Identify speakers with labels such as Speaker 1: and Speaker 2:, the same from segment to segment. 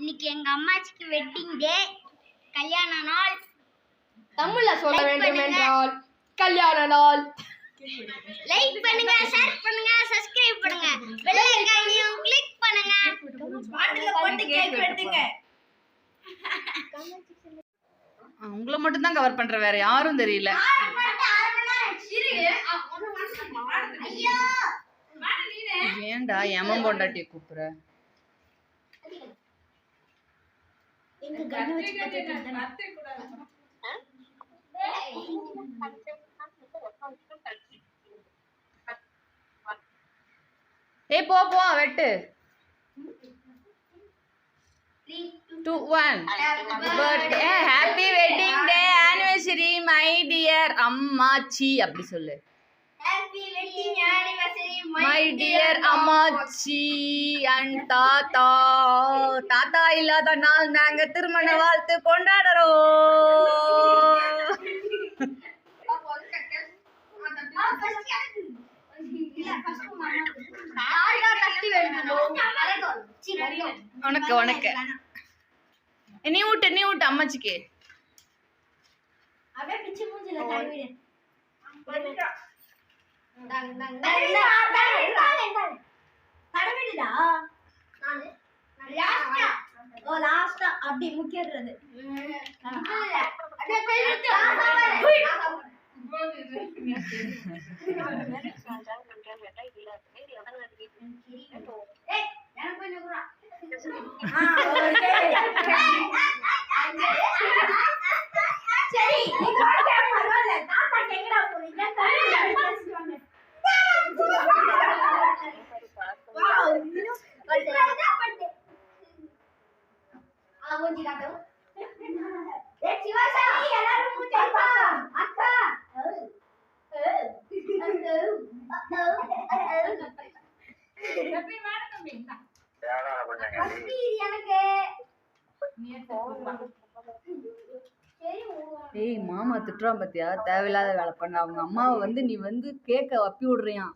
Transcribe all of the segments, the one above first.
Speaker 1: இன்னைக்கு எங்க அம்மாச்சிக்கு wedding day கல்யாண நாள்.
Speaker 2: தமிழ்ல சொல்ல வேண்டும். என்றால் கல்யாண நாள்.
Speaker 1: லைக் பண்ணுங்க ஷேர் பண்ணுங்க சப்ஸ்கிரைப் பண்ணுங்க. பெல் ஐகானையும் கிளிக் பண்ணுங்க.
Speaker 3: பாட்டுல போட்டு கேக் வெட்டுங்க.
Speaker 4: உங்களை மட்டும் தான் கவர் பண்ற வேற யாரும் தெரியல. ஏன்டா எமன் பொண்டாட்டிய கூப்பிடுற?
Speaker 1: எங்க கண்ணு வச்சு
Speaker 4: ஏய் போ போ வெட்டு. Two one birthday happy wedding day anniversary my dear அம்மாச்சி அப்படி சொல்லு. மை டியர் அம்மாச்சி அண்ட் தாத்தா தாத்தா இல்லாத நாள் நாங்க திருமண வாழ்த்து கொண்டாடுறோம். உனக்கு உனக்கு நீ விட்டு நீ விட்டு அம்மாச்சிக்கு.
Speaker 1: அப்படியே பிச்சு மூஞ்சில தடவிடு. தடவிடுடா ஓ லாஸ்டா அப்படி முக்கிடுறது சரி மூஞ்சி காட்டும் ஏ சிவாசாமி எல்லாரும் மூஞ்சி அக்கா! அக்கா எனக்கு. சரி
Speaker 4: ஏய் மாமா திட்டுறான் பாத்தியா? தேவையில்லாத வேலை பண்ண. அவங்க அம்மாவை வந்து நீ வந்து கேக்க அப்பி விடுறியான்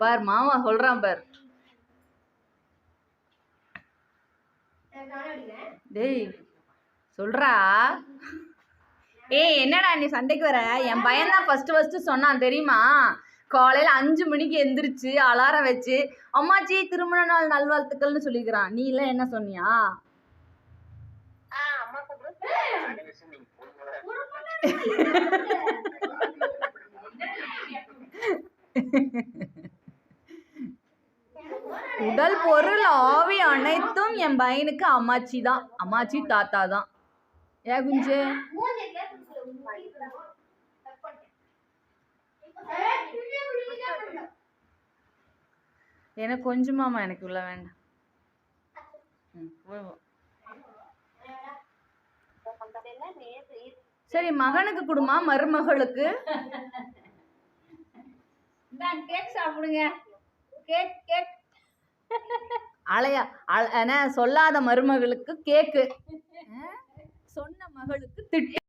Speaker 4: பார் மாமா சொல்றான் பார். டேய் சொல்றா. ஏய் என்னடா நீ சண்டைக்கு வர? என் பையன் தான் ஃபர்ஸ்ட் ஃபர்ஸ்ட் சொன்னான் தெரியுமா? காலையில அஞ்சு மணிக்கு எந்திரிச்சு அலாரம் வச்சு அம்மாச்சி திருமண நாள் நல்வாழ்த்துக்கள்னு சொல்லிக்கிறான். நீ எல்லாம் என்ன சொன்னியா? உடல் பொருள் ஆவி அனைத்தும் என் பையனுக்கு அம்மாச்சி தான். அம்மாச்சி தாத்தா தான். ஏ குஞ்சு? எனக்கு கொஞ்சமாமா எனக்கு உள்ள வேண்டாம். சரி மகனுக்கு கொடுமா மருமகளுக்கு?
Speaker 1: கேக் சாப்பிடுங்க. Cake cake.
Speaker 4: அலையா அல- என்ன சொல்லாத மருமகளுக்கு கேக்கு. சொன்ன மகளுக்கு திட்டு.